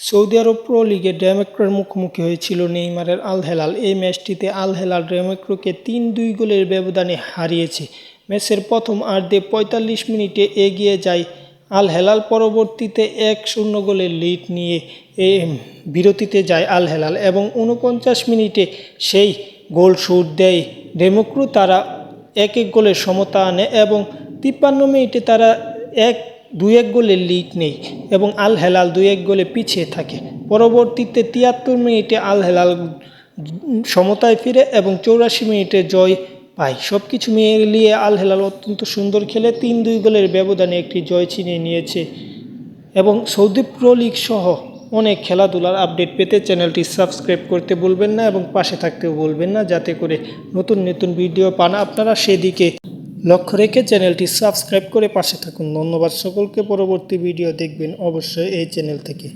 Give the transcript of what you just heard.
Saudi আরব pro লিগে ড্যামেক্রোর মুখোমুখি হয়েছিল নেইমারের আল হেলাল এই ম্যাচটিতে আল হেলাল ড্যামেক্রোকে তিন দুই গোলের ব্যবধানে হারিয়েছে। ম্যাচের প্রথম আর্ধে পঁয়তাল্লিশ মিনিটে এগিয়ে যায় আল হেলাল পরবর্তীতে এক শূন্য গোলের লিড নিয়ে এ বিরতিতে যায় আল হেলাল এবং উনপঞ্চাশ মিনিটে সেই গোল শুট দেয় ডেমোক্রু। তারা এক এক গোলের সমতা আনে এবং তিপ্পান্ন মিনিটে তারা এক দুই এক গোলের লিড নেই এবং আল হেলাল দুই এক গোলে পিছিয়ে থাকে। পরবর্তীতে তিয়াত্তর মিনিটে আল হেলাল সমতায় ফিরে এবং চৌরাশি মিনিটে জয় পায়। সব কিছু মিলিয়ে আল হেলাল অত্যন্ত সুন্দর খেলে তিন দুই গোলের ব্যবধানে একটি জয় ছিনিয়ে নিয়েছে এবং সৌদি প্রো লিগ সহ অনেক খেলাধুলার আপডেট পেতে চ্যানেলটি সাবস্ক্রাইব করতে ভুলবেন না এবং পাশে থাকতেও বলবেন না। যাতে করে নতুন নতুন ভিডিও পান আপনারা, সেদিকে লক্ষ্য রেখে চ্যানেলটি সাবস্ক্রাইব করে পাশে থাকুন। ধন্যবাদ সকলকে। পরবর্তী ভিডিও দেখবেন অবশ্যই এই চ্যানেল থেকে।